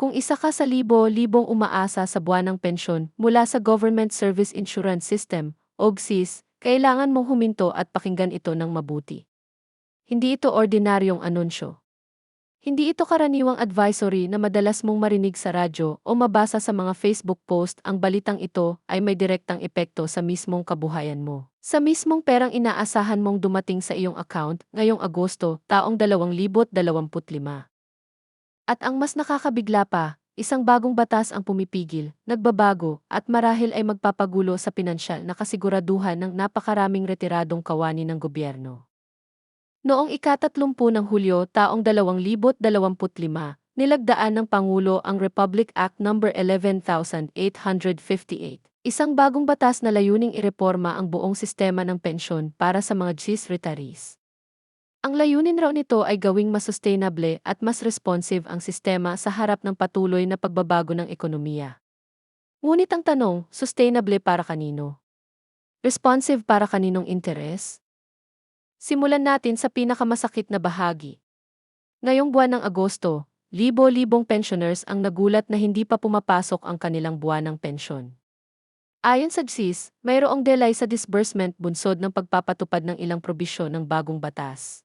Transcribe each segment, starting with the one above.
Kung isa ka sa libo-libong umaasa sa buwanang pensyon mula sa Government Service Insurance System, OGSIS, kailangan mong huminto at pakinggan ito ng mabuti. Hindi ito ordinaryong anunsyo. Hindi ito karaniwang advisory na madalas mong marinig sa radyo o mabasa sa mga Facebook post ang balitang ito ay may direktang epekto sa mismong kabuhayan mo. Sa mismong perang inaasahan mong dumating sa iyong account ngayong Agosto taong 2025. At ang mas nakakabigla pa, isang bagong batas ang pumipigil, nagbabago, at marahil ay magpapagulo sa pinansyal na kasiguraduhan ng napakaraming retiradong kawani ng gobyerno. Noong ikatatlumpun ng Hulyo taong 2025, nilagdaan ng Pangulo ang Republic Act No. 11858, isang bagong batas na layuning ireporma ang buong sistema ng pensyon para sa mga GIS retirees. Ang layunin raw nito ay gawing mas sustainable at mas responsive ang sistema sa harap ng patuloy na pagbabago ng ekonomiya. Ngunit ang tanong, sustainable para kanino? Responsive para kaninong interes? Simulan natin sa pinakamasakit na bahagi. Ngayong buwan ng Agosto, libo-libong pensioners ang nagulat na hindi pa pumapasok ang kanilang buwan ng pensyon. Ayon sa GSIS, mayroong delay sa disbursement bunsod ng pagpapatupad ng ilang probisyon ng bagong batas.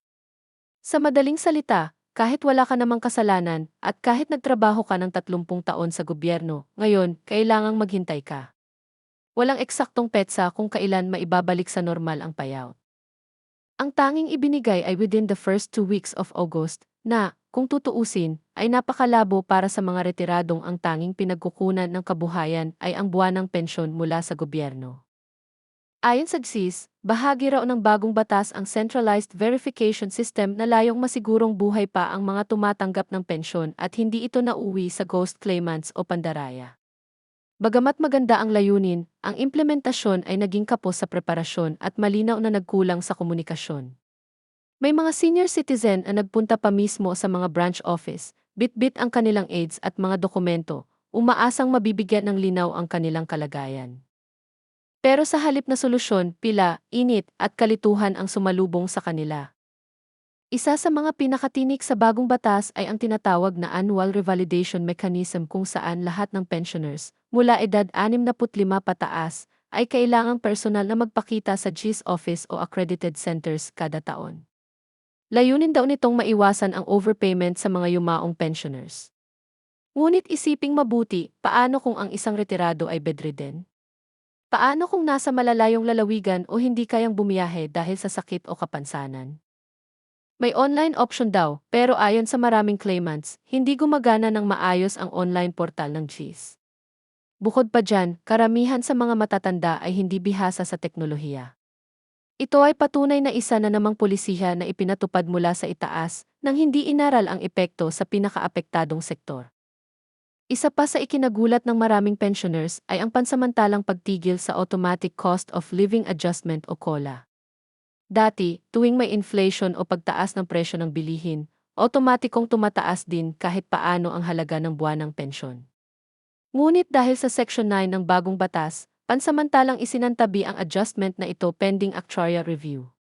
Sa madaling salita, kahit wala ka namang kasalanan at kahit nagtrabaho ka ng 30 taon sa gobyerno, ngayon, kailangang maghintay ka. Walang eksaktong petsa kung kailan maibabalik sa normal ang payout. Ang tanging ibinigay ay within the first two weeks of August, na, kung tutuusin, ay napakalabo para sa mga retiradong ang tanging pinagkukunan ng kabuhayan ay ang buwan ng pensyon mula sa gobyerno. Ayon sa GSIS, bahagi raw ng bagong batas ang centralized verification system na layong masigurong buhay pa ang mga tumatanggap ng pensyon at hindi ito nauwi sa ghost claimants o pandaraya. Bagamat maganda ang layunin, ang implementasyon ay naging kapos sa preparasyon at malinaw na nagkulang sa komunikasyon. May mga senior citizen na nagpunta pa mismo sa mga branch office, bit-bit ang kanilang aids at mga dokumento, umaasang mabibigyan ng linaw ang kanilang kalagayan. Pero sa halip na solusyon, pila, init at kalituhan ang sumalubong sa kanila. Isa sa mga pinakatinik sa bagong batas ay ang tinatawag na annual revalidation mechanism kung saan lahat ng pensioners, mula edad 65 pataas, ay kailangang personal na magpakita sa GIS office o accredited centers kada taon. Layunin daw nitong maiwasan ang overpayment sa mga yumaong pensioners. Ngunit isiping mabuti, paano kung ang isang retirado ay bedridden? Paano kung nasa malalayong lalawigan o hindi kayang bumiyahe dahil sa sakit o kapansanan? May online option daw, pero ayon sa maraming claimants, hindi gumagana ng maayos ang online portal ng GIS. Bukod pa dyan, karamihan sa mga matatanda ay hindi bihasa sa teknolohiya. Ito ay patunay na isa na namang polisiya na ipinatupad mula sa itaas nang hindi inaral ang epekto sa pinakaapektadong sektor. Isa pa sa ikinagulat ng maraming pensioners ay ang pansamantalang pagtigil sa Automatic Cost of Living Adjustment o COLA. Dati, tuwing may inflation o pagtaas ng presyo ng bilihin, otomatikong tumataas din kahit paano ang halaga ng buwanang pensyon. Ngunit dahil sa Section 9 ng bagong batas, pansamantalang isinantabi ang adjustment na ito pending actuarial review.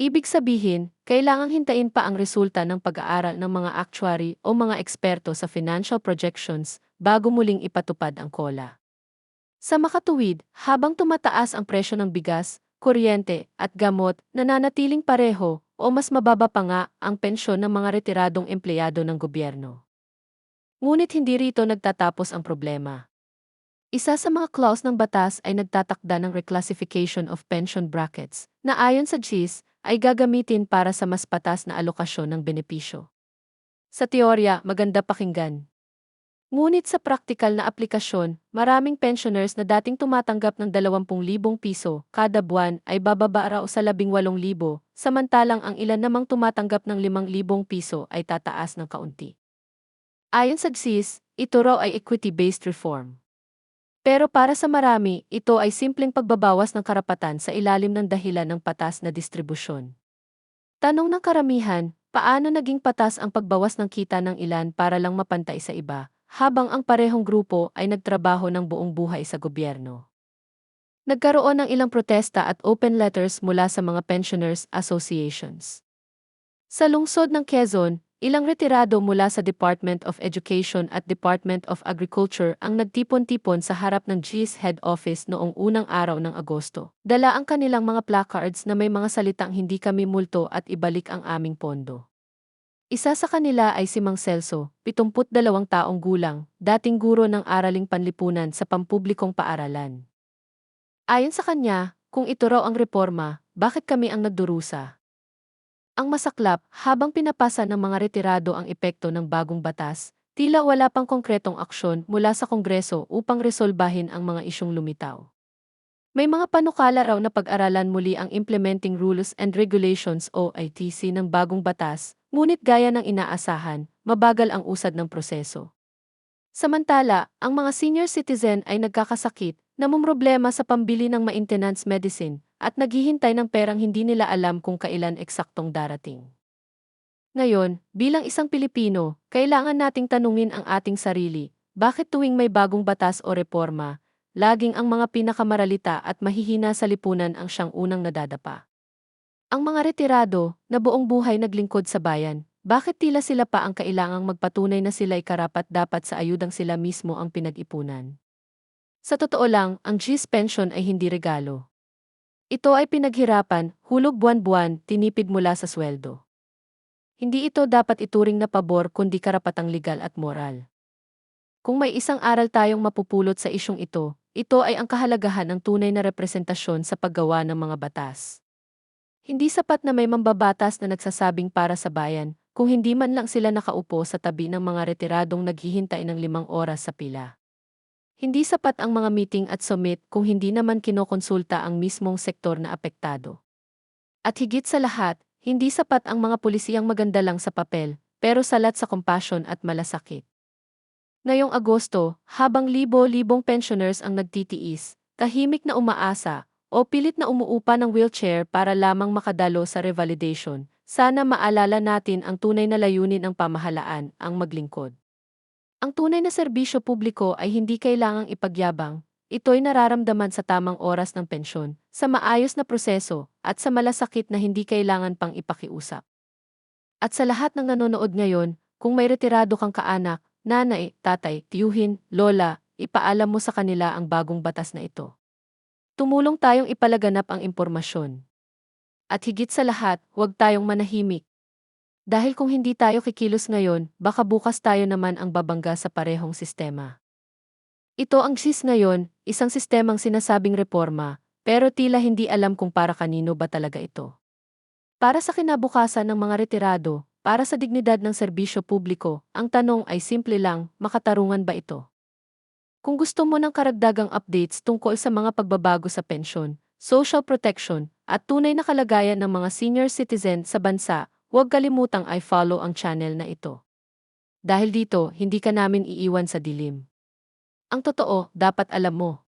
Ibig sabihin, kailangang hintayin pa ang resulta ng pag-aaral ng mga actuary o mga eksperto sa financial projections bago muling ipatupad ang COLA. Sa makatuwid, habang tumataas ang presyo ng bigas, kuryente, at gamot, nananatiling pareho o mas mababa pa nga ang pensyon ng mga retiradong empleyado ng gobyerno. Ngunit hindi rito nagtatapos ang problema. Isa sa mga clause ng batas ay nagtatakda ng reclassification of pension brackets na ayon sa GIS ay gagamitin para sa mas patas na alokasyon ng benepisyo. Sa teorya, maganda pakinggan. Ngunit sa praktikal na aplikasyon, maraming pensioners na dating tumatanggap ng 20,000 piso kada buwan ay bababa raw sa 18,000, samantalang ang ilan namang tumatanggap ng 5,000 piso ay tataas ng kaunti. Ayon sa GSIS, ito raw ay equity-based reform. Pero para sa marami, ito ay simpleng pagbabawas ng karapatan sa ilalim ng dahilan ng patas na distribusyon. Tanong ng karamihan, paano naging patas ang pagbawas ng kita ng ilan para lang mapantay sa iba? habang ang parehong grupo ay nagtrabaho ng buong buhay sa gobyerno. Nagkaroon ng ilang protesta at open letters mula sa mga pensioners associations. Sa lungsod ng Quezon, Ilang retirado mula sa Department of Education at Department of Agriculture ang nagtipon-tipon sa harap ng GIS head office noong unang araw ng Agosto. Dala ang kanilang mga placards na may mga salitang hindi kami multo at ibalik ang aming pondo. Isa sa kanila ay si Mang Celso, 72 taong gulang, dating guro ng araling panlipunan sa pampublikong paaralan. Ayon sa kanya, kung ito raw ang reforma, bakit kami ang nagdurusa? Ang masaklap, habang pinapasa ng mga retirado ang epekto ng bagong batas, tila wala pang konkretong aksyon mula sa Kongreso upang resolbahin ang mga isyong lumitaw. May mga panukala raw na pag-aralan muli ang Implementing Rules and Regulations o ITC ng bagong batas, ngunit gaya ng inaasahan, mabagal ang usad ng proseso. Samantala, ang mga senior citizen ay nagkakasakit, namumroblema sa pambili ng maintenance medicine, at naghihintay ng perang hindi nila alam kung kailan eksaktong darating. Ngayon, bilang isang Pilipino, kailangan nating tanungin ang ating sarili, bakit tuwing may bagong batas o reforma, laging ang mga pinakamaralita at mahihina sa lipunan ang siyang unang nadadapa. Ang mga retirado, na buong buhay naglingkod sa bayan, bakit tila sila pa ang kailangang magpatunay na sila'y karapat dapat sa ayudang sila mismo ang pinag-ipunan? Sa totoo lang, ang GIS pension ay hindi regalo. Ito ay pinaghirapan, hulog buwan-buwan, tinipid mula sa sweldo. Hindi ito dapat ituring na pabor kundi karapatang legal at moral. Kung may isang aral tayong mapupulot sa isyong ito, ito ay ang kahalagahan ng tunay na representasyon sa paggawa ng mga batas. Hindi sapat na may mambabatas na nagsasabing para sa bayan, kung hindi man lang sila nakaupo sa tabi ng mga retiradong naghihintay ng limang oras sa pila. Hindi sapat ang mga meeting at summit kung hindi naman kinokonsulta ang mismong sektor na apektado. At higit sa lahat, hindi sapat ang mga pulisiyang maganda lang sa papel, pero salat sa compassion at malasakit. Ngayong Agosto, habang libo-libong pensioners ang nagtitiis, tahimik na umaasa, o pilit na umuupa ng wheelchair para lamang makadalo sa revalidation, sana maalala natin ang tunay na layunin ng pamahalaan, ang maglingkod. Ang tunay na serbisyo publiko ay hindi kailangang ipagyabang, ito'y nararamdaman sa tamang oras ng pensyon, sa maayos na proseso, at sa malasakit na hindi kailangan pang ipakiusap. At sa lahat ng nanonood ngayon, kung may retirado kang kaanak, nanay, tatay, tiyuhin, lola, ipaalam mo sa kanila ang bagong batas na ito. Tumulong tayong ipalaganap ang impormasyon. At higit sa lahat, huwag tayong manahimik. Dahil kung hindi tayo kikilos ngayon, baka bukas tayo naman ang babangga sa parehong sistema. Ito ang GIS ngayon, isang sistemang sinasabing reforma, pero tila hindi alam kung para kanino ba talaga ito. Para sa kinabukasan ng mga retirado, para sa dignidad ng serbisyo publiko, ang tanong ay simple lang, makatarungan ba ito? Kung gusto mo ng karagdagang updates tungkol sa mga pagbabago sa pensyon, social protection, at tunay na kalagayan ng mga senior citizen sa bansa, huwag kalimutang i-follow ang channel na ito. Dahil dito, hindi ka namin iiwan sa dilim. Ang totoo, dapat alam mo.